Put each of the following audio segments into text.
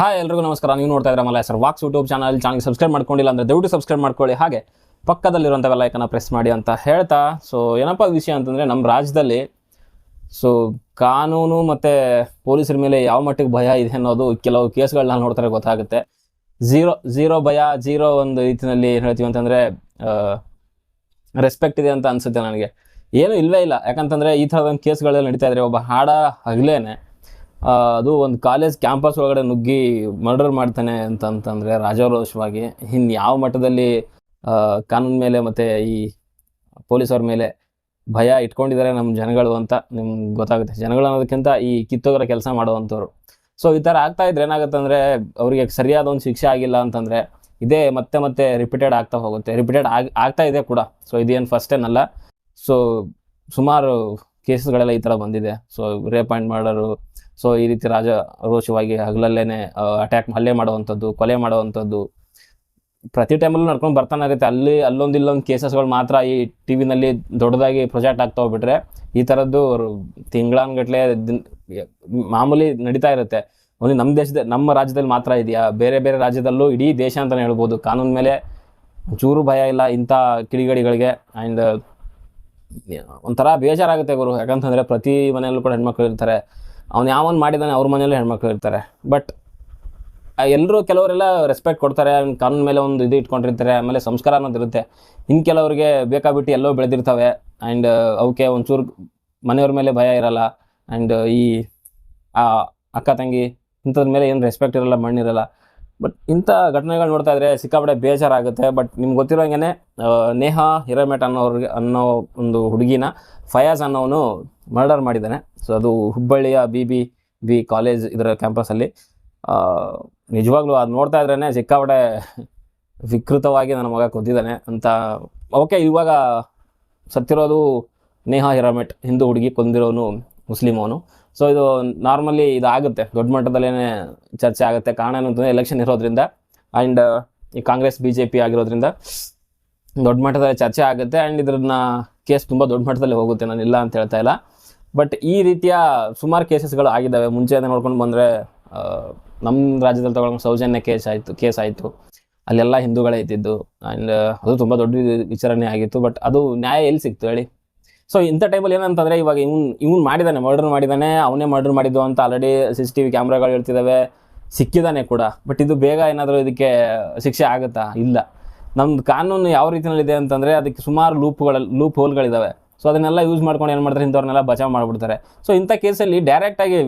Hi ಎಲ್ರಿಗೂ ನಮಸ್ಕಾರ. ನೀವು ನೋಡ್ತಾ ಇದ್ರೆ ಮಲ್ಲ ಸರ್. ವಾಕ್ಸ್ ಯೂಟ್ಯೂಬ್ ಚಾನಲ್ ಚಾನಲ್ ಸಬ್ಸ್ಕ್ರೈಬ್ ಮಾಡ್ಕೊಂಡಿಲ್ಲ ಅಂದರೆ ದಯವಿಟ್ಟು ಸಬ್ಸ್ಕ್ರೈಬ್ ಮಾಡ್ಕೊಳ್ಳಿ. ಹಾಗೆ ಪಕ್ಕದಲ್ಲಿರುವಂಥ ಬೆಲ್ಲೈಕನ್ನ ಪ್ರೆಸ್ ಮಾಡಿ ಅಂತ ಹೇಳ್ತಾ. ಸೊ ಏನಪ್ಪ ವಿಷಯ ಅಂತಂದರೆ ನಮ್ಮ ರಾಜ್ಯದಲ್ಲಿ ಸೊ ಕಾನೂನು ಮತ್ತು ಪೊಲೀಸರ ಮೇಲೆ ಯಾವ ಮಟ್ಟಿಗೆ ಭಯ ಇದೆ ಅನ್ನೋದು ಕೆಲವು ಕೇಸ್ಗಳನ್ನ ನೋಡ್ತಾರೆ ಗೊತ್ತಾಗುತ್ತೆ. ಝೀರೋ ಝೀರೋ ಭಯ ಝೀರೋ ಒಂದು ರೀತಿಯಲ್ಲಿ ಏನು ಹೇಳ್ತೀವಿ ಅಂತಂದರೆ ರೆಸ್ಪೆಕ್ಟ್ ಇದೆ ಅಂತ ಅನಿಸುತ್ತೆ ನನಗೆ. ಏನು ಇಲ್ಲವೇ ಇಲ್ಲ. ಯಾಕಂತಂದರೆ ಈ ಥರದ ಒಂದು ಕೇಸ್ಗಳೆಲ್ಲ ನಡೀತಾ ಇದ್ರೆ ಒಬ್ಬ ಹಾಡ ಹಗಲೇನೆ. ಅದು ಒಂದು ಕಾಲೇಜ್ ಕ್ಯಾಂಪಸ್ ಒಳಗಡೆ ನುಗ್ಗಿ ಮರ್ಡರ್ ಮಾಡ್ತಾನೆ ಅಂತಂತಂದರೆ ರಾಜಾರೋಷವಾಗಿ ಇನ್ನು ಯಾವ ಮಟ್ಟದಲ್ಲಿ ಕಾನೂನು ಮೇಲೆ ಮತ್ತು ಈ ಪೊಲೀಸರ ಮೇಲೆ ಭಯ ಇಟ್ಕೊಂಡಿದ್ದಾರೆ ನಮ್ಮ ಜನಗಳು ಅಂತ ನಿಮ್ಗೆ ಗೊತ್ತಾಗುತ್ತೆ. ಜನಗಳು ಅನ್ನೋದಕ್ಕಿಂತ ಈ ಕಿತ್ತೋಗ್ರ ಕೆಲಸ ಮಾಡುವಂಥವ್ರು. ಸೊ ಈ ಥರ ಆಗ್ತಾ ಇದ್ರೆ ಏನಾಗುತ್ತೆ ಅಂದರೆ ಅವರಿಗೆ ಸರಿಯಾದ ಒಂದು ಶಿಕ್ಷೆ ಆಗಿಲ್ಲ ಅಂತಂದರೆ ಇದೇ ಮತ್ತೆ ಮತ್ತೆ ರಿಪೀಟೆಡ್ ಆಗ್ತಾ ಹೋಗುತ್ತೆ. ರಿಪೀಟೆಡ್ ಆಗಿ, ಆಗ್ತಾ ಇದೆ ಕೂಡ. ಸೊ ಇದೇನು ಫಸ್ಟ್ ಏನಲ್ಲ ಸೊ ಸುಮಾರು ಕೇಸಸ್ಗಳೆಲ್ಲ ಈ ಥರ ಬಂದಿದೆ. So rape and murder so ಈ ರೀತಿ ರಾಜ ರೋಷವಾಗಿ ಹಗಲಲ್ಲೇನೆ ಅಟ್ಯಾಕ್ ಹಲ್ಲೆ ಮಾಡುವಂಥದ್ದು, ಕೊಲೆ ಮಾಡುವಂಥದ್ದು. ಪ್ರತಿ ಟೈಮಲ್ಲೂ ನಡ್ಕೊಂಡು ಬರ್ತಾನೆ ಇರುತ್ತೆ ಅಲ್ಲಿ, ಅಲ್ಲೊಂದು ಇಲ್ಲೊಂದು ಕೇಸಸ್ಗಳು ಮಾತ್ರ ಈ ಟಿ ವಿನಲ್ಲಿ ದೊಡ್ಡದಾಗಿ ಪ್ರೊಜೆಕ್ಟ್ ಆಗ್ತಾ ಹೋಗ್ಬಿಟ್ರೆ, ಈ ಥರದ್ದು ತಿಂಗಳಾನ್ಗಟ್ಲೆ ಮಾಮೂಲಿ ನಡೀತಾ ಇರುತ್ತೆ. ಒಂದು ನಮ್ಮ ದೇಶದ, ನಮ್ಮ ರಾಜ್ಯದಲ್ಲಿ ಮಾತ್ರ ಇದೆಯಾ? ಬೇರೆ ಬೇರೆ ರಾಜ್ಯದಲ್ಲೂ ಇಡೀ ದೇಶ ಅಂತಲೇ ಹೇಳ್ಬೋದು. ಕಾನೂನು ಮೇಲೆ ಚೂರು ಭಯ ಇಲ್ಲ ಇಂಥ ಕಿಡಿಗಡಿಗಳಿಗೆ. ಆ್ಯಂಡ್ ಒಂಥರ ಬೇಜಾರಾಗುತ್ತೆ ಗುರು. ಯಾಕಂತಂದರೆ ಪ್ರತಿ ಮನೆಯಲ್ಲೂ ಕೂಡ ಹೆಣ್ಮಕ್ಳು ಇರ್ತಾರೆ. ಅವ್ನು ಯಾವನ್ ಮಾಡಿದ್ದಾನೆ ಅವ್ರ ಮನೇಲಿ ಹೆಣ್ಮಕ್ಳು ಇರ್ತಾರೆ. ಬಟ್ ಎಲ್ಲರೂ ಕೆಲವರೆಲ್ಲ ರೆಸ್ಪೆಕ್ಟ್ ಕೊಡ್ತಾರೆ. ಕಾನೂನು ಮೇಲೆ ಒಂದು ಇದು ಇಟ್ಕೊಂಡಿರ್ತಾರೆ. ಆಮೇಲೆ ಸಂಸ್ಕಾರ ಅನ್ನೋದು ಇರುತ್ತೆ. ಇನ್ನು ಕೆಲವರಿಗೆ ಬೇಕಾಬಿಟ್ಟು ಎಲ್ಲೋ ಬೆಳೆದಿರ್ತವೆ. ಆ್ಯಂಡ್ ಅವಕ್ಕೆ ಒಂಚೂರು ಮನೆಯವ್ರ ಮೇಲೆ ಭಯ ಇರಲ್ಲ. ಆ್ಯಂಡ್ ಈ, ಆ, ಅಕ್ಕ ತಂಗಿ ಇಂಥದ್ರ ಮೇಲೆ ಏನು ರೆಸ್ಪೆಕ್ಟ್ ಇರಲ್ಲ ಮಣ್ಣಿರಲ್ಲ ಬಟ್ ಇಂಥ ಘಟನೆಗಳು ನೋಡ್ತಾ ಇದ್ರೆ ಸಿಕ್ಕಾಪಟ್ಟೆ ಬೇಜಾರಾಗುತ್ತೆ. ಬಟ್ ನಿಮ್ಗೆ ಗೊತ್ತಿರೋಂಗೆ ನೇಹಾ ಹಿರೇಮೆಟ್ ಅನ್ನೋರ್ಗೆ, ಅನ್ನೋ ಒಂದು ಹುಡುಗಿನ ಫಯಾಜ್ ಅನ್ನೋನು ಮರ್ಡರ್ ಮಾಡಿದ್ದಾನೆ. ಸೊ ಅದು ಹುಬ್ಬಳ್ಳಿಯ ಬಿ ಬಿ ಬಿ ಕಾಲೇಜ್ ಇದರ ಕ್ಯಾಂಪಸಲ್ಲಿ ನಿಜವಾಗ್ಲೂ ಅದು ನೋಡ್ತಾ ಇದ್ರೇ ಸಿಕ್ಕಾಪಡೆ ವಿಕೃತವಾಗಿ ನನ್ನ ಮಗ ಕೊದ್ದಿದ್ದಾನೆ ಅಂತ. ಓಕೆ ಇವಾಗ ಸತ್ತಿರೋದು ನೇಹಾ ಹಿರಾಮೆಟ್ ಹಿಂದೂ ಹುಡುಗಿ ಕೊಂದಿರೋನು ಮುಸ್ಲಿಮ್ ಅವನು ಸೊ ಇದು ನಾರ್ಮಲಿ ಇದಾಗುತ್ತೆ. ದೊಡ್ಡ ಮಟ್ಟದಲ್ಲೇ ಚರ್ಚೆ ಆಗುತ್ತೆ. ಕಾರಣ ಏನು ಅಂತಂದರೆ ಎಲೆಕ್ಷನ್ ಇರೋದ್ರಿಂದ ಆ್ಯಂಡ್ ಈ ಕಾಂಗ್ರೆಸ್ ಬಿ ಜೆ ಪಿ ಆಗಿರೋದ್ರಿಂದ ದೊಡ್ಡ ಮಟ್ಟದಲ್ಲಿ ಚರ್ಚೆ ಆಗುತ್ತೆ ಆ್ಯಂಡ್ ಇದ್ರನ್ನ ಕೇಸ್ ತುಂಬ ದೊಡ್ಡ ಮಟ್ಟದಲ್ಲಿ ಹೋಗುತ್ತೆ. ನಾನು ಇಲ್ಲ ಅಂತ ಹೇಳ್ತಾ ಇಲ್ಲ. ಬಟ್ ಈ ರೀತಿಯ ಸುಮಾರು ಕೇಸಸ್ಗಳು ಆಗಿದ್ದಾವೆ. ಮುಂಚೆ ನೋಡ್ಕೊಂಡು ಬಂದರೆ ನಮ್ಮ ರಾಜ್ಯದಲ್ಲಿ ತಗೊಂಡು ಸೌಜನ್ಯ ಕೇಸ್ ಆಯಿತು ಕೇಸ್ ಆಯಿತು. ಅಲ್ಲೆಲ್ಲ ಹಿಂದೂಗಳೇ ಇದ್ದಿದ್ದು. ಆ್ಯಂಡ್ ಅದು ತುಂಬ ದೊಡ್ಡ ವಿಚಾರಣೆ ಆಗಿತ್ತು. ಬಟ್ ಅದು ನ್ಯಾಯ ಎಲ್ಲಿ ಸಿಕ್ತು ಹೇಳಿ? ಸೊ ಇಂಥ ಟೈಮಲ್ಲಿ ಏನಂತಂದರೆ ಇವಾಗ ಇವ್ನು ಇವ್ನು ಮಾಡಿದ್ದಾನೆ ಮರ್ಡರ್ ಮಾಡಿದ್ದಾನೆ ಅವನೇ ಮರ್ಡರ್ ಮಾಡಿದ್ದು ಅಂತ already C C T V ಕ್ಯಾಮ್ರಾಗಳು ಹೇಳ್ತಿದ್ದಾವೆ ಸಿಕ್ಕಿದ್ದಾನೆ ಕೂಡ. ಬಟ್ ಇದು ಬೇಗ ಏನಾದರೂ ಇದಕ್ಕೆ ಶಿಕ್ಷೆ ಆಗುತ್ತಾ? ಇಲ್ಲ. ನಮ್ಮದು ಕಾನೂನು ಯಾವ ರೀತಿಯಲ್ಲಿದೆ ಅಂತಂದರೆ ಅದಕ್ಕೆ ಸುಮಾರು ಲೂಪ್ಗಳ ಲೂಪ್ ಹೋಲ್ಗಳಿದ್ದಾವೆ ಸೊ ಅದನ್ನೆಲ್ಲ ಯೂಸ್ ಮಾಡ್ಕೊಂಡು ಏನು ಮಾಡ್ತಾರೆ? ಇಂಥವ್ರನ್ನೆಲ್ಲ ಬಚಾವ್ ಮಾಡಿಬಿಡ್ತಾರೆ. ಸೊ ಇಂಥ ಕೇಸಲ್ಲಿ ಡೈರೆಕ್ಟಾಗಿ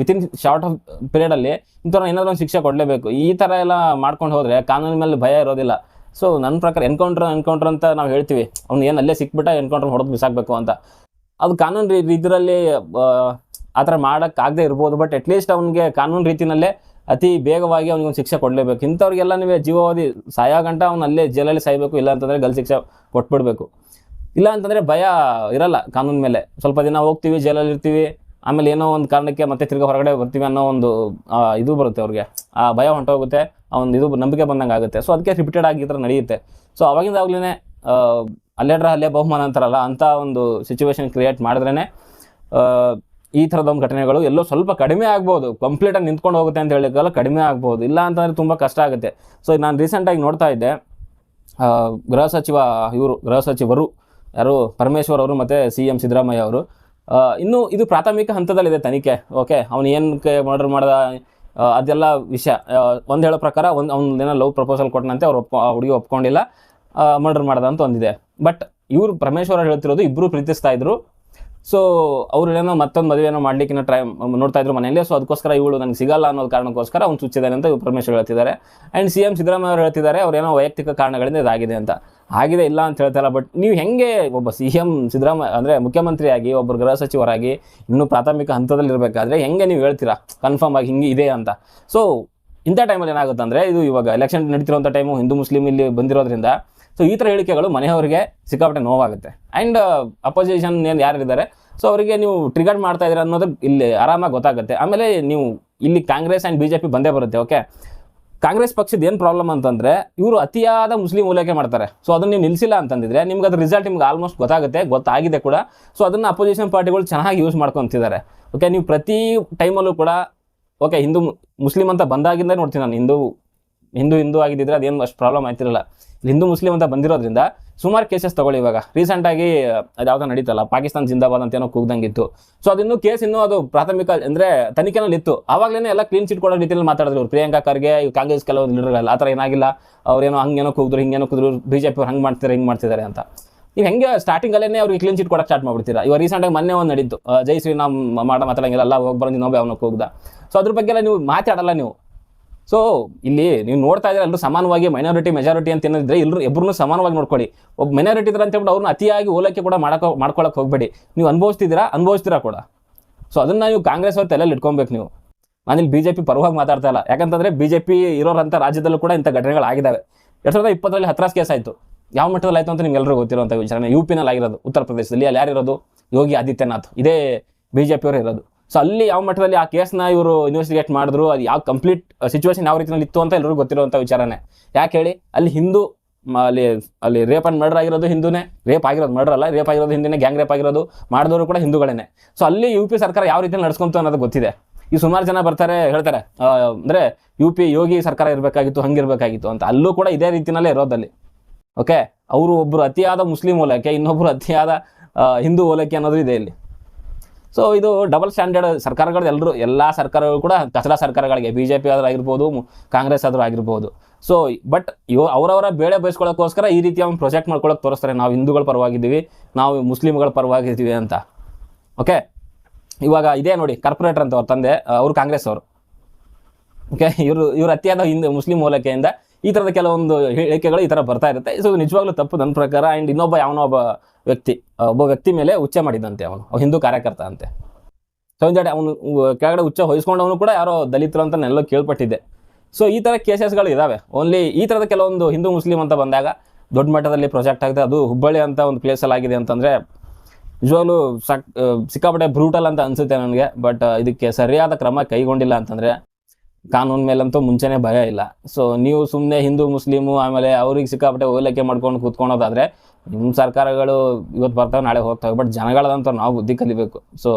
ವಿತಿನ್ ಶಾರ್ಟ್ ಆಫ್ ಪೀರಿಯಡಲ್ಲಿ ಇಂಥವ್ರನ್ನ ಏನಾದರೂ ಒಂದು ಶಿಕ್ಷೆ ಕೊಡಲೇಬೇಕು. ಈ ಥರ ಎಲ್ಲ ಮಾಡ್ಕೊಂಡು ಹೋದರೆ ಕಾನೂನಿನ ಮೇಲೆ ಭಯ ಇರೋದಿಲ್ಲ. ಸೊ ನನ್ನ ಪ್ರಕಾರ ಎನ್ಕೌಂಟ್ರ್ ಎನ್ಕೌಂಟರ್ ಅಂತ ನಾವು ಹೇಳ್ತೀವಿ. ಅವ್ನು ಏನು ಅಲ್ಲೇ ಸಿಕ್ಬಿಟ್ಟ ಎನ್ಕೌಂಟ್ರ್ ಹೊಡೆದು ಬಿಸಾಕಬೇಕು ಅಂತ. ಅದು ಕಾನೂನು ಇದರಲ್ಲಿ ಆ ಥರ ಮಾಡೋಕ್ಕಾಗದೇ ಇರ್ಬೋದು. ಬಟ್ ಅಟ್ಲೀಸ್ಟ್ ಅವನಿಗೆ ಕಾನೂನು ರೀತಿಯಲ್ಲೇ ಅತಿ ಬೇಗವಾಗಿ ಅವ್ನಿಗೆ ಒಂದು ಶಿಕ್ಷೆ ಕೊಡಲೇಬೇಕು. ಇಂಥವ್ರಿಗೆಲ್ಲ ನೀವೇ ಜೀವಾವಧಿ ಸಾಯೋ ಗಂಟ ಅವ್ನು ಅಲ್ಲೇ ಜೈಲಲ್ಲಿ ಸಾಯಬೇಕು, ಇಲ್ಲ ಅಂತಂದರೆ ಗಲ್ ಶಿಕ್ಷೆ ಕೊಟ್ಬಿಡ್ಬೇಕು. ಇಲ್ಲ ಅಂತಂದರೆ ಭಯ ಇರಲ್ಲ ಕಾನೂನು ಮೇಲೆ. ಸ್ವಲ್ಪ ದಿನ ಹೋಗ್ತೀವಿ, ಜೈಲಲ್ಲಿ ಇರ್ತೀವಿ. ಆಮೇಲೆ ಏನೋ ಒಂದು ಕಾರಣಕ್ಕೆ ಮತ್ತೆ ತಿರ್ಗಿ ಹೊರಗಡೆ ಬರ್ತೀವಿ ಅನ್ನೋ ಒಂದು ಇದು ಬರುತ್ತೆ ಅವ್ರಿಗೆ. ಆ ಭಯ ಹೊಂಟೋಗುತ್ತೆ, ಆ ಒಂದು ಇದು ನಂಬಿಕೆ ಬಂದಂಗೆ ಆಗುತ್ತೆ. ಸೊ ಅದಕ್ಕೆ ರಿಪೀಟೆಡ್ ಆಗಿ ಈ ಥರ ನಡೆಯುತ್ತೆ. ಸೊ ಅವಾಗಿಂದಾಗ್ಲೇ ಅಲ್ಲೇಡ್ರ ಅಲ್ಲೇ ಬಹುಮಾನ ಅಂತಾರಲ್ಲ, ಅಂಥ ಒಂದು ಸಿಚುವೇಶನ್ ಕ್ರಿಯೇಟ್ ಮಾಡಿದ್ರೇ ಈ ಥರದ ಒಂದು ಘಟನೆಗಳು ಎಲ್ಲೋ ಸ್ವಲ್ಪ ಕಡಿಮೆ ಆಗ್ಬೋದು. ಕಂಪ್ಲೀಟಾಗಿ ನಿಂತ್ಕೊಂಡು ಹೋಗುತ್ತೆ ಅಂತ ಹೇಳಿದ್ದಲ್ಲ ಕಡಿಮೆ ಆಗ್ಬೋದು. ಇಲ್ಲ ಅಂತಂದರೆ ತುಂಬ ಕಷ್ಟ ಆಗುತ್ತೆ. ಸೊ ನಾನು ರೀಸೆಂಟಾಗಿ ನೋಡ್ತಾ ಇದ್ದೆ. ಗೃಹ ಸಚಿವ ಇವರು, ಗೃಹ ಸಚಿವರು ಯಾರು, ಪರಮೇಶ್ವರ್ ಅವರು ಮತ್ತು ಸಿ ಎಂ ಸಿದ್ದರಾಮಯ್ಯ ಅವರು. ಇನ್ನೂ ಇದು ಪ್ರಾಥಮಿಕ ಹಂತದಲ್ಲಿದೆ ತನಿಖೆ ಓಕೆ ಅವನು ಏನಕ್ಕೆ ಮರ್ಡರ್ ಮಾಡಿದ ಅದೆಲ್ಲ ವಿಷಯ. ಒಂದು ಹೇಳೋ ಪ್ರಕಾರ ಒಂದು ಅವ್ನದೇನೋ ಲವ್ ಪ್ರಪೋಸಲ್ ಕೊಟ್ಟನಂತೆ ಅವ್ರು ಒಪ್ಕೊ ಹುಡುಗಿ ಒಪ್ಕೊಂಡಿಲ್ಲ ಮರ್ಡರ್ ಮಾಡ್ದ ಅಂತ ಒಂದಿದೆ. ಬಟ್ ಇವರು ಪರಮೇಶ್ವರ ಹೇಳ್ತಿರೋದು ಇಬ್ಬರು ಪ್ರೀತಿಸ್ತಾ ಇದ್ರು. ಸೊ ಅವ್ರು ಏನೋ ಮತ್ತೊಂದು ಮದುವೆನೋ ಮಾಡ್ಲಿಕ್ಕೆ ಟ್ರೈ ನೋಡ್ತಾ ಇದ್ರು ಮನೆಯಲ್ಲಿ. ಸೊ ಅದಕ್ಕೋಸ್ಕರ ಇವಳು ನನಗೆ ಸಿಗಲ್ಲ ಅನ್ನೋ ಕಾರಣಕ್ಕೋಸ್ಕರ ಅವ್ನು ಚುಚ್ಚಿದ್ದಾನೆ ಅಂತ ಪರಮೇಶ್ವರ್ ಹೇಳ್ತಿದ್ದಾರೆ. ಆ್ಯಂಡ್ ಸಿ ಎಂ ಸಿದ್ದರಾಮಯ್ಯ ಅವರು ಹೇಳ್ತಿದ್ದಾರೆ ಅವ್ರೇನೋ ವೈಯಕ್ತಿಕ ಕಾರಣಗಳಿಂದ ಇದಾಗಿದೆ ಅಂತ. ಆಗಿದೆ ಇಲ್ಲ ಅಂತ ಹೇಳ್ತಾರೆ ಬಟ್ ನೀವು ಹೆಂಗೆ ಒಬ್ಬ ಸಿ ಎಂ ಸಿದ್ದರಾಮಯ್ಯ ಅಂದರೆ ಮುಖ್ಯಮಂತ್ರಿಯಾಗಿ ಒಬ್ಬರು ಗೃಹ ಸಚಿವರಾಗಿ, ಇನ್ನೂ ಪ್ರಾಥಮಿಕ ಹಂತದಲ್ಲಿ ಇರಬೇಕಾದ್ರೆ ಹೆಂಗೆ ನೀವು ಹೇಳ್ತೀರಾ? ಕನ್ಫರ್ಮ್ ಆಗಿ ಹಿಂಗೆ ಇದೆ ಅಂತ. ಸೊ ಇಂಥ ಟೈಮಲ್ಲಿ ಏನಾಗುತ್ತೆ ಅಂದರೆ, ಇದು ಇವಾಗ ಎಲೆಕ್ಷನ್ ನಡೀತಿರುವಂಥ ಟೈಮು ಹಿಂದೂ, ಮುಸ್ಲಿಂ ಇಲ್ಲಿ ಬಂದಿರೋದ್ರಿಂದ ಸೊ ಈ ಥರ ಹೇಳಿಕೆಗಳು ಮನೆಯವರಿಗೆ ಸಿಕ್ಕಾಪಟ್ಟೆ ನೋವಾಗುತ್ತೆ. ಆ್ಯಂಡ್ ಅಪೋಸಿಷನ್ ಏನು ಯಾರಿದ್ದಾರೆ? ಸೊ ಅವರಿಗೆ ನೀವು ಟ್ರಿಗರ್ ಮಾಡ್ತಾ ಇದ್ದೀರಾ ಅನ್ನೋದು ಇಲ್ಲಿ ಆರಾಮಾಗಿ ಗೊತ್ತಾಗುತ್ತೆ. ಆಮೇಲೆ ನೀವು ಇಲ್ಲಿ Congress and B J P ಬಂದೇ ಬರುತ್ತೆ ಓಕೆ ಕಾಂಗ್ರೆಸ್ ಪಕ್ಷದ ಏನು ಪ್ರಾಬ್ಲಮ್ ಅಂತಂದರೆ, ಇವರು ಅತಿಯಾದ ಮುಸ್ಲಿಂ ಓಲೈಕೆ ಮಾಡ್ತಾರೆ. ಸೊ ಅದನ್ನು ನೀವು ನಿಲ್ಲಿಸಿಲ್ಲ ಅಂತಂದಿದ್ರೆ, ನಿಮ್ಗೆ ಅದ್ರ ರಿಸಲ್ಟ್ ನಿಮ್ಗೆ ಆಲ್ಮೋಸ್ಟ್ ಗೊತ್ತಾಗುತ್ತೆ, ಗೊತ್ತಾಗಿದೆ ಕೂಡ. ಸೊ ಅದನ್ನು ಅಪೋಸಿಷನ್ ಪಾರ್ಟಿಗಳು ಚೆನ್ನಾಗಿ ಯೂಸ್ ಮಾಡ್ಕೊತಿದ್ದಾರೆ. ಓಕೆ ನೀವು ಪ್ರತಿ ಟೈಮಲ್ಲೂ ಕೂಡ ಓಕೆ ಹಿಂದೂ ಮುಸ್ಲಿಂ ಅಂತ ಬಂದಾಗಿಂದ ನೋಡ್ತೀನಿ ನಾನು, ಹಿಂದೂ ಹಿಂದೂ ಹಿಂದೂ ಆಗಿದ್ದಿದ್ರೆ ಅದೇನು ಅಷ್ಟು ಪ್ರಾಬ್ಲಮ್ ಆಯ್ತಿರಲ್ಲ ಹಿಂದೂ ಮುಸ್ಲಿಂ ಅಂತ ಬಂದಿರೋದ್ರಿಂದ ಸುಮಾರು ಕೇಸಸ್ ತಗೊಳ್ಳಿ ಇವಾಗ. ರೀಸೆಂಟಾಗಿ ಅದು ಯಾವ್ದೋ ನಡೀತಲ್ಲ, ಪಾಕಿಸ್ತಾನ ಜಿಂದಾಬಾದ್ ಅಂತ ಏನೋ ಕೂಗ್ದಂಗಿತ್ತು. ಸೊ ಅದಿನ್ನೂ ಕೇಸ್ ಇನ್ನೂ ಅದು ಪ್ರಾಥಮಿಕ ಅಂದರೆ ತನಿಖೆನಲ್ಲಿ ಇತ್ತು. ಆವಾಗಲೇ ಎಲ್ಲ ಕ್ಲೀನ್ ಚಿಟ್ ಕೊಡೋ ರೀತಿಯಲ್ಲಿ ಮಾತಾಡಿದ್ರು ಪ್ರಿಯಾಂಕಾ ಖರ್ಗೆ ಕಾಂಗ್ರೆಸ್ ಕೆಲವೊಂದು ಲೀಡರ್ಗಳು ಆ ಥರ ಏನಾಗಿಲ್ಲ. ಅವ್ರೇನೋ ಹಂಗೇನೋ ಕೂಗಿದ್ರು, ಹಿಂಗೇನೋ ಕೂದ್ರು ಬಿ ಜೆ ಪಿ ಅವ್ರು ಹಂಗೆ ಮಾಡ್ತಾರೆ ಹಿಂಗೆ ಮಾಡ್ತಿದ್ದಾರೆ ಅಂತ. ನೀವು ಹೆಂಗೆ ಸ್ಟಾರ್ಟಿಂಗಲ್ಲೇ ಅವ್ರಿಗೆ ಕ್ಲೀನ್ ಚಿಟ್ ಕೊಡಕ್ಕೆ ಸ್ಟಾರ್ಟ್ ಮಾಡ್ಬಿಡ್ತೀರಾ? ಇವಾಗ ರೀಸೆಂಟಾಗಿ ಮೊನ್ನೆ ಒಂದು ನಡೀತು. ಜೈ ಶ್ರೀರಾಮ್ ಮಾಡ ಮಾತಾಡಂಗಿಲ್ಲ ಎಲ್ಲ ಹೋಗಿ ಬಂದು ನೋಬೆ ಅವನು ಕೂಗ್ದ. ಸೊ ಅದ್ರ ಬಗ್ಗೆ ಎಲ್ಲ ನೀವು ಮಾತಾಡಲ್ಲ ನೀವು. ಸೊ ಇಲ್ಲಿ ನೀವು ನೋಡ್ತಾ ಇದ್ರೆ ಎಲ್ಲರೂ ಸಮಾನವಾಗಿ ಮೈನಾರಿಟಿ ಮೆಜಾರಿಟಿ ಅಂತ ಏನಿದ್ರೆ ಎಲ್ಲರೂ ಇಬ್ಬರನ್ನೂ ಸಮಾನವಾಗಿ ನೋಡ್ಕೊಳ್ಳಿ. ಒಬ್ಬ ಮೈನಾರಿಟಿ ಇದ್ರೆ ಅಂತ ಹೇಳ್ಬಿಟ್ಟು ಅವ್ರನ್ನ ಅತಿಯಾಗಿ ಓಲಕ್ಕೆ ಕೂಡ ಮಾಡಕೋ ಮಾಡ್ಕೊಳಕ್ಕೆ ಹೋಗಬೇಡಿ. ನೀವು ಅನುಭವಿಸ್ತಿದ್ದೀರಾ? ಅನುಭವಿಸ್ತೀರಾ ಕೂಡ. ಸೊ ಅದನ್ನ ನೀವು ಕಾಂಗ್ರೆಸ್ ಅವ್ರ ತಲೆಯಲ್ಲಿ ಇಟ್ಕೊಬೇಕು ನೀವು. ನಾನಿಲ್ಲಿ ಬಿ ಜೆ ಪಿ ಪರವಾಗಿ ಮಾತಾಡ್ತಾ ಇಲ್ಲ. ಯಾಕಂತಂದ್ರೆ ಬಿ ಜೆ ಪಿ ಇರೋರಂಥ ರಾಜ್ಯದಲ್ಲೂ ಕೂಡ ಇಂಥ ಘಟನೆಗಳಾಗಿದ್ದಾವೆ ಎರಡು ಸಾವಿರದ ಇಪ್ಪತ್ತರಲ್ಲಿ ಹತ್ರಾಸ್ ಕೇಸ್ ಆಯಿತು. ಯಾವ ಮಟ್ಟದಲ್ಲಿ ಆಯಿತು ಅಂತ ನಿಮ್ಗೆಲ್ಲರೂ ಗೊತ್ತಿರುವಂಥ ವಿಚಾರಣೆ. ಯು ಪಿನಲ್ಲಿ ಆಗಿರೋದು ಉತ್ತರ ಪ್ರದೇಶದಲ್ಲಿ. ಅಲ್ಲಿ ಯಾರಿರೋದು? ಯೋಗಿ ಆದಿತ್ಯನಾಥ್. ಇದೇ ಬಿ ಜೆ ಪಿಯವರು ಇರೋದು. ಸೊ ಅಲ್ಲಿ ಯಾವ ಮಟ್ಟದಲ್ಲಿ ಆ ಕೇಸ್ನ ಇವರು ಇನ್ವೆಸ್ಟಿಗೇಟ್ ಮಾಡಿದ್ರು, ಅದು ಯಾವ ಕಂಪ್ಲೀಟ್ ಸಿಚುವೇಶನ್ ಯಾವ ರೀತಿಯಲ್ಲಿ ಇತ್ತು ಅಂತ ಎಲ್ಲರಿಗೂ ಗೊತ್ತಿರುವಂಥ ವಿಚಾರನೇ. ಯಾಕೆ ಹೇಳಿ? ಅಲ್ಲಿ ಹಿಂದೂ ಅಲ್ಲಿ ಅಲ್ಲಿ ರೇಪ್ ಅಂಡ್ ಮರ್ಡರ್ ಆಗಿರೋದು ಹಿಂದೂನೇ. ರೇಪ್ ಆಗಿರೋದು ಮರ್ಡರ್ ಅಲ್ಲ ರೇಪ್ ಆಗಿರೋದು ಹಿಂದಿನೇ ಗ್ಯಾಂಗ್ ರೇಪ್ ಆಗಿರೋದು ಮಾಡಿದವರು ಕೂಡ ಹಿಂದೂಗಳೇನೆ. ಸೊ ಅಲ್ಲಿ ಯು ಪಿ ಸರ್ಕಾರ ಯಾವ ರೀತಿಯಲ್ಲಿ ನಡ್ಸ್ಕೊಂತು ಅನ್ನೋದು ಗೊತ್ತಿದೆ. ಈ ಸುಮಾರು ಜನ ಬರ್ತಾರೆ, ಹೇಳ್ತಾರೆ ಅಂದರೆ ಅಂದ್ರೆ ಯು ಪಿ ಯೋಗಿ ಸರ್ಕಾರ ಇರಬೇಕಾಗಿತ್ತು, ಹಂಗಿರಬೇಕಾಗಿತ್ತು ಅಂತ. ಅಲ್ಲೂ ಕೂಡ ಇದೇ ರೀತಿಯಲ್ಲೇ ಇರೋದಲ್ಲಿ ಓಕೆ ಅವರು ಒಬ್ಬರು ಅತಿಯಾದ ಮುಸ್ಲಿಂ ಓಲಕ್ಕೆ ಇನ್ನೊಬ್ಬರು ಅತಿಯಾದ ಹಿಂದೂ ಓಲಕ್ಕೆ ಅನ್ನೋದು ಇದೆ ಇಲ್ಲಿ. ಸೊ ಇದು ಡಬಲ್ ಸ್ಟ್ಯಾಂಡರ್ಡ್ ಸರ್ಕಾರಗಳು ಎಲ್ಲರೂ, ಎಲ್ಲ ಸರ್ಕಾರಗಳು ಕೂಡ ದಸರಾ ಸರ್ಕಾರಗಳಿಗೆ ಬಿ ಜೆ ಪಿ ಆದರೂ ಆಗಿರ್ಬೋದು ಕಾಂಗ್ರೆಸ್ ಆದರೂ ಆಗಿರ್ಬೋದು. ಸೊ ಬಟ್ ಇವ ಅವರವರ ಬೇಳೆ ಬಯಸ್ಕೊಳ್ಳೋಕ್ಕೋಸ್ಕರ ಈ ರೀತಿಯ ಒಂದು ಪ್ರೊಜೆಕ್ಟ್ ಮಾಡ್ಕೊಳಕ್ಕೆ ತೋರಿಸ್ತಾರೆ. ನಾವು ಹಿಂದೂಗಳ ಪರವಾಗಿದ್ದೀವಿ, ನಾವು ಮುಸ್ಲಿಮ್ಗಳ ಪರವಾಗಿದ್ದೀವಿ ಅಂತ. ಓಕೆ ಇವಾಗ ಇದೇ ನೋಡಿ ಕಾರ್ಪೊರೇಟರ್ ಅಂತ ಅವ್ರ ತಂದೆ, ಅವರು ಕಾಂಗ್ರೆಸ್ ಅವರು. ಓಕೆ ಇವರು ಇವರು ಅತಿಯಾದ ಹಿಂದೂ, ಮುಸ್ಲಿಂ ಮೂಲಕೆಯಿಂದ ಈ ಥರದ ಕೆಲವೊಂದು ಹೇಳಿಕೆಗಳು ಈ ಥರ ಬರ್ತಾ ಇರುತ್ತೆ. ಸೊ ನಿಜವಾಗ್ಲೂ ತಪ್ಪು ನನ್ನ ಪ್ರಕಾರ. ಆ್ಯಂಡ್ ಇನ್ನೊಬ್ಬ ಯಾವನೋ ಒಬ್ಬ ವ್ಯಕ್ತಿ ಒಬ್ಬ ವ್ಯಕ್ತಿ ಮೇಲೆ ಉಚ್ಚ ಮಾಡಿದಂತೆ ಅವನು. ಅವ ಹಿಂದೂ ಕಾರ್ಯಕರ್ತ ಅಂತೆ ಸೊ ಒಂದು ಅವನು ಕೆಳಗಡೆ ಉಚ್ಚ ಹೊಯ್ಸ್ಕೊಂಡವನು ಕೂಡ ಯಾರೋ ದಲಿತರು ಅಂತ ನೆಲ್ಲೋ ಕೇಳ್ಪಟ್ಟಿದ್ದೆ. ಸೊ ಈ ಥರ ಕೇಸಸ್ಗಳು ಇದ್ದಾವೆ ಓನ್ಲಿ ಈ ಥರದ ಕೆಲವೊಂದು ಹಿಂದೂ, ಮುಸ್ಲಿಂ ಅಂತ ಬಂದಾಗ ದೊಡ್ಡ ಮಟ್ಟದಲ್ಲಿ ಪ್ರಾಜೆಕ್ಟ್ ಆಗಿದೆ ಅದು ಹುಬ್ಬಳ್ಳಿ ಅಂತ ಒಂದು ಪ್ಲೇಸಲ್ಲಿ ಆಗಿದೆ ಅಂತಂದರೆ ನಿಜವಾಗ್ಲೂ ಸಕ್ ಸಿಕ್ಕಾಪಟ್ಟೆ ಬ್ರೂಟಲ್ ಅಂತ ಅನಿಸುತ್ತೆ ನನಗೆ. ಬಟ್ ಇದಕ್ಕೆ ಸರಿಯಾದ ಕ್ರಮ ಕೈಗೊಂಡಿಲ್ಲ ಅಂತಂದರೆ ಕಾನೂನು ಮೇಲಂತೂ ಮುಂಚೆನೇ ಭಯ ಇಲ್ಲ. ಸೊ ನೀವು ಸುಮ್ಮನೆ ಹಿಂದೂ, ಮುಸ್ಲಿಮು, ಆಮೇಲೆ ಅವ್ರಿಗೆ ಸಿಕ್ಕಾಪಟ್ಟೆ ಓಲೈಕೆ ಮಾಡ್ಕೊಂಡು ಕೂತ್ಕೊಳೋದಾದ್ರೆ ನಿಮ್ಮ ಸರ್ಕಾರಗಳು ಇವತ್ತು ಬರ್ತಾವೆ, ನಾಳೆ ಹೋಗ್ತವೆ ಬಟ್ ಜನಗಳದಂತ ನಾವು ಬುದ್ಧಿ ಕಲಿಬೇಕು. ಸೊ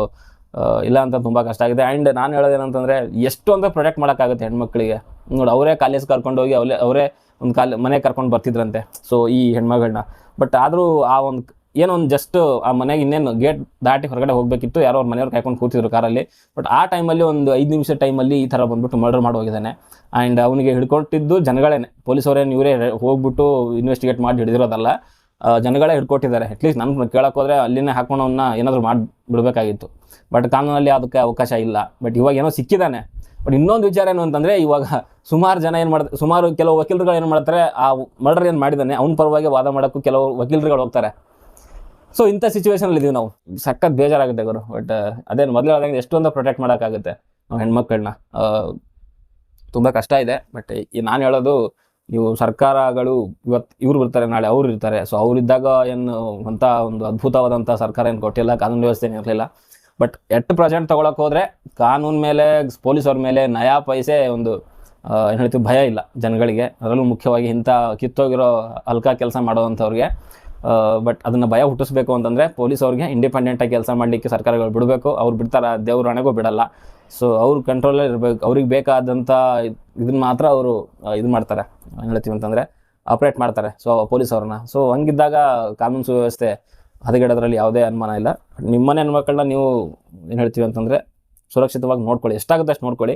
ಇಲ್ಲ ಅಂತ ತುಂಬ ಕಷ್ಟ ಆಗಿದೆ. ಆ್ಯಂಡ್ ನಾನು ಹೇಳೋದೇನಂತಂದರೆ, ಎಷ್ಟು ಅಂತ ಪ್ರೊಟೆಕ್ಟ್ ಮಾಡೋಕ್ಕಾಗುತ್ತೆ ಹೆಣ್ಮಕ್ಳಿಗೆ? ನೋಡಿ, ಅವರೇ ಕಾಲೇಜ್ ಕರ್ಕೊಂಡೋಗಿ ಅವರೇ ಅವರೇ ಒಂದು ಕಾಲ ಮನೆಗೆ ಕರ್ಕೊಂಡು ಬರ್ತಿದ್ರಂತೆ. ಸೊ ಈ ಹೆಣ್ಮಗಳನ್ನ ಬಟ್ ಆದರೂ ಆ ಒಂದು ಏನೋ ಒಂದು ಜಸ್ಟ್ ಆ ಮನೆಗೆ ಇನ್ನೇನು ಗೇಟ್ ದಾಟಿ ಹೊರಗಡೆ ಹೋಗಬೇಕಿತ್ತು, ಯಾರೋ ಅವ್ರ ಮನೆಯವ್ರು ಕಾಯ್ಕೊಂಡು ಕೂತಿದ್ರು ಕಾರಲ್ಲಿ ಬಟ್ ಆ ಟೈಮಲ್ಲಿ ಒಂದು ಐದು ನಿಮಿಷ ಟೈಮಲ್ಲಿ ಈ ಥರ ಬಂದ್ಬಿಟ್ಟು ಮರ್ಡರ್ ಮಾಡಿ ಹೋಗಿದ್ದಾನೆ ಆ್ಯಂಡ್ ಅವನಿಗೆ ಹಿಡ್ಕೊಟ್ಟಿದ್ದು ಜನಗಳೇನೆ. ಪೊಲೀಸವರೇನು ಇವರೇ ಹೋಗ್ಬಿಟ್ಟು ಇನ್ವೆಸ್ಟಿಗೇಟ್ ಮಾಡಿ ಹಿಡಿದಿರೋದಲ್ಲ. ಜನಗಳೇ ಹಿಡ್ಕೊಟ್ಟಿದ್ದಾರೆ. ಅಟ್ಲೀಸ್ಟ್ ನನ್ನ ಕೇಳಕ್ಕೆ ಹೋದರೆ ಅಲ್ಲಿನೇ ಹಾಕೊಂಡವನ್ನ ಏನಾದರೂ ಮಾಡಿ ಬಿಡಬೇಕಾಗಿತ್ತು ಬಟ್ ಕಾನೂನಲ್ಲಿ ಅದಕ್ಕೆ ಅವಕಾಶ ಇಲ್ಲ. ಬಟ್ ಇವಾಗ ಏನೋ ಸಿಕ್ಕಿದ್ದಾನೆ. ಬಟ್ ಇನ್ನೊಂದು ವಿಚಾರ ಏನು ಅಂತಂದರೆ, ಇವಾಗ ಸುಮಾರು ಜನ ಏನು ಮಾಡ್ತಾರೆ ಸುಮಾರು ಕೆಲವು ವಕೀಲರುಗಳು ಏನು ಮಾಡ್ತಾರೆ, ಆ ಮರ್ಡರ್ ಏನು ಮಾಡಿದ್ದಾನೆ, ಅವ್ನ ಪರವಾಗಿ ವಾದ ಮಾಡೋಕ್ಕೂ ಕೆಲವು ವಕೀಲರುಗಳು ಹೋಗ್ತಾರೆ. ಸೊ ಇಂಥ ಸಿಚುವೇಶನಲ್ಲಿ ಇದೀವಿ ನಾವು. ಸಖತ್ ಬೇಜಾರಾಗುತ್ತೆ ಗುರು. ಬಟ್ ಅದೇನು, ಮೊದಲು ಹೇಳ್ದಂಗೆ ಎಷ್ಟೊಂದು ಪ್ರೊಟೆಕ್ಟ್ ಮಾಡೋಕ್ಕಾಗುತ್ತೆ ನಾವು ಹೆಣ್ಮಕ್ಳನ್ನ. ತುಂಬ ಕಷ್ಟ ಇದೆ. ಬಟ್ ನಾನು ಹೇಳೋದು, ನೀವು ಸರ್ಕಾರಗಳು ಇವತ್ತು ಇವ್ರು ಬರ್ತಾರೆ, ನಾಳೆ ಅವ್ರು ಇರ್ತಾರೆ. ಸೊ ಅವರಿದ್ದಾಗ ಏನು, ಅಂತ ಒಂದು ಅದ್ಭುತವಾದಂಥ ಸರ್ಕಾರ ಏನು ಕೊಟ್ಟಿಲ್ಲ, ಕಾನೂನು ವ್ಯವಸ್ಥೆ ಇರಲಿಲ್ಲ. ಬಟ್ ಎಟ್ ಪ್ರೆಸೆಂಟ್ ತೊಗೊಳಕ್ಕೆ ಹೋದರೆ, ಕಾನೂನು ಮೇಲೆ ಪೊಲೀಸವ್ರ ಮೇಲೆ ನಯಾ ಪೈಸೆ ಒಂದು ಏನು ಹೇಳ್ತೀವಿ, ಭಯ ಇಲ್ಲ ಜನಗಳಿಗೆ. ಅದರಲ್ಲೂ ಮುಖ್ಯವಾಗಿ ಇಂಥ ಕಿತ್ತೋಗಿರೋ ಹಲ್ಕ ಕೆಲಸ ಮಾಡೋವಂಥವ್ರಿಗೆ. ಬಟ್ ಅದನ್ನು ಭಯ ಹುಟ್ಟಿಸ್ಬೇಕು ಅಂತಂದರೆ ಪೊಲೀಸ್ ಅವ್ರಿಗೆ ಇಂಡಿಪೆಂಡೆಂಟಾಗಿ ಕೆಲಸ ಮಾಡಲಿಕ್ಕೆ ಸರ್ಕಾರಗಳು ಬಿಡಬೇಕು. ಅವ್ರು ಬಿಡ್ತಾರೆ, ದೇವ್ರ ಹಣೆಗೂ ಬಿಡಲ್ಲ. ಸೊ ಅವ್ರ ಕಂಟ್ರೋಲಲ್ಲಿ ಇರಬೇಕು. ಅವ್ರಿಗೆ ಬೇಕಾದಂಥ ಇದನ್ನ ಮಾತ್ರ ಅವರು ಇದು ಮಾಡ್ತಾರೆ. ಏನು ಹೇಳ್ತೀವಿ ಅಂತಂದರೆ ಆಪ್ರೇಟ್ ಮಾಡ್ತಾರೆ ಸೊ ಪೊಲೀಸ್ ಅವ್ರನ್ನ. ಸೊ ಹಂಗಿದ್ದಾಗ ಕಾನೂನು ಸುವ್ಯವಸ್ಥೆ ಹದಗೆಡೋದ್ರಲ್ಲಿ ಯಾವುದೇ ಅನುಮಾನ ಇಲ್ಲ. ನಿಮ್ಮನೆ ಹೆಣ್ಮಕ್ಳನ್ನ ನೀವು ಏನು ಹೇಳ್ತೀವಿ ಅಂತಂದರೆ ಸುರಕ್ಷಿತವಾಗಿ ನೋಡ್ಕೊಳ್ಳಿ. ಎಷ್ಟಾಗುತ್ತೆ ಅಷ್ಟು ನೋಡ್ಕೊಳ್ಳಿ.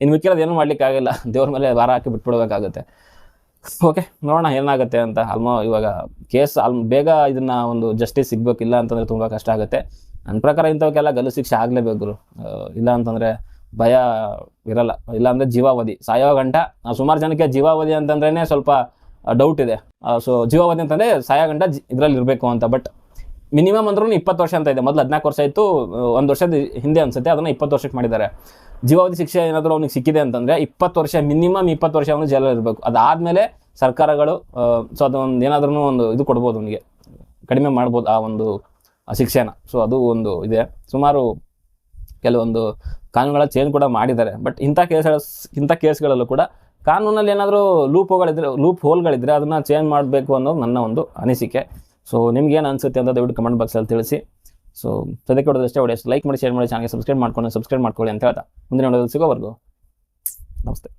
ಇನ್ನು ಮಿಕ್ಕಿರೋದು ಏನೂ ಮಾಡಲಿಕ್ಕಾಗಿಲ್ಲ. ದೇವ್ರ ಮೇಲೆ ವಾರ ಹಾಕಿ ಬಿಟ್ಬಿಡ್ಬೇಕಾಗುತ್ತೆ. ಓಕೆ ನೋಡೋಣ ಏನಾಗುತ್ತೆ ಅಂತ. ಆಲ್ಮೋ ಇವಾಗ ಕೇಸ್ ಆಲ್ ಬೇಗ ಇದನ್ನ ಒಂದು ಜಸ್ಟಿಸ್ ಸಿಗ್ಬೇಕಿಲ್ಲ ಅಂತಂದ್ರೆ ತುಂಬ ಕಷ್ಟ ಆಗುತ್ತೆ. ನನ್ನ ಪ್ರಕಾರ ಇಂಥವಕ್ಕೆಲ್ಲ ಗಲ್ಲು ಶಿಕ್ಷೆ ಆಗಲೇಬೇಕು ಇಲ್ಲ ಅಂತಂದರೆ ಭಯ ಇರಲ್ಲ. ಇಲ್ಲ ಅಂದರೆ ಜೀವಾವಧಿ. ಸಾಯೋ ಗಂಟ ಸುಮಾರು ಜನಕ್ಕೆ ಜೀವಾವಧಿ ಅಂತಂದ್ರೇನೆ ಸ್ವಲ್ಪ ಡೌಟ್ ಇದೆ. ಸೊ ಜೀವಾವಧಿ ಅಂತಂದರೆ ಸಾಯೋ ಗಂಟ ಇದರಲ್ಲಿ ಇರಬೇಕು ಅಂತ. ಬಟ್ ಮಿನಿಮಮ್ ಅಂದ್ರೂ ಇಪ್ಪತ್ತು ವರ್ಷ ಅಂತ ಇದೆ. ಮೊದಲು ಹದಿನಾಲ್ಕು ವರ್ಷ ಇತ್ತು, ಒಂದು ವರ್ಷದ ಹಿಂದೆ ಅನ್ಸುತ್ತೆ, ಅದನ್ನು ಇಪ್ಪತ್ತು ವರ್ಷಕ್ಕೆ ಮಾಡಿದ್ದಾರೆ. ಜೀವಾವಧಿ ಶಿಕ್ಷೆ ಏನಾದರೂ ಅವ್ನಿಗೆ ಸಿಕ್ಕಿದೆ ಅಂತಂದರೆ ಇಪ್ಪತ್ತು ವರ್ಷ ಮಿನಿಮಮ್ ಇಪ್ಪತ್ತು ವರ್ಷ ಅವನು ಜೈಲಲ್ಲಿ ಇರಬೇಕು. ಅದಾದಮೇಲೆ ಸರ್ಕಾರಗಳು ಸೊ ಅದೊಂದು ಏನಾದ್ರೂ ಒಂದು ಇದು ಕೊಡ್ಬೋದು ಅವನಿಗೆ. ಕಡಿಮೆ ಮಾಡ್ಬೋದು ಆ ಒಂದು ಶಿಕ್ಷೆನ. ಸೊ ಅದು ಒಂದು ಇದೆ. ಸುಮಾರು ಕೆಲವೊಂದು ಕಾನೂನುಗಳ ಚೇಂಜ್ ಕೂಡ ಮಾಡಿದ್ದಾರೆ. ಬಟ್ ಇಂಥ ಕೇಸ್ ಇಂಥ ಕೇಸ್ಗಳಲ್ಲೂ ಕೂಡ ಕಾನೂನಲ್ಲಿ ಏನಾದರೂ ಲೂಪ್ ಹೋಗಳಿದ್ರೆ ಲೂಪ್ ಹೋಲ್ಗಳಿದ್ರೆ ಅದನ್ನು ಚೇಂಜ್ ಮಾಡಬೇಕು ಅನ್ನೋದು ನನ್ನ ಒಂದು ಅನಿಸಿಕೆ. ಸೊ ನಿಮ್ಗೆ ಏನು ಅನಿಸುತ್ತೆ ಅಂತ ದಯವಿಟ್ಟು ಕಮೆಂಟ್ ಬಾಕ್ಸಲ್ಲಿ ತಿಳಿಸಿ. ಸೊ ಸದ್ಯಕ್ಕೆ ಹೊಡೆದಷ್ಟೇ ಹೊಡೆಯಷ್ಟು ಲೈಕ್ ಮಾಡಿ ಶೇರ್ ಮಾಡಿ ಚಾನಲ್ಗೆ ಸಬ್ಸ್ಕ್ರೈಬ್ ಮಾಡ್ಕೊಂಡು ಸಬ್ಸ್ಕ್ರೈಬ್ ಮಾಡ್ಕೊಳ್ಳಿ ಅಂತ ಹೇಳ್ತಾ. ಮುಂದಿನ ಸಿಗೋವರೆಗೂ ನಮಸ್ತೆ.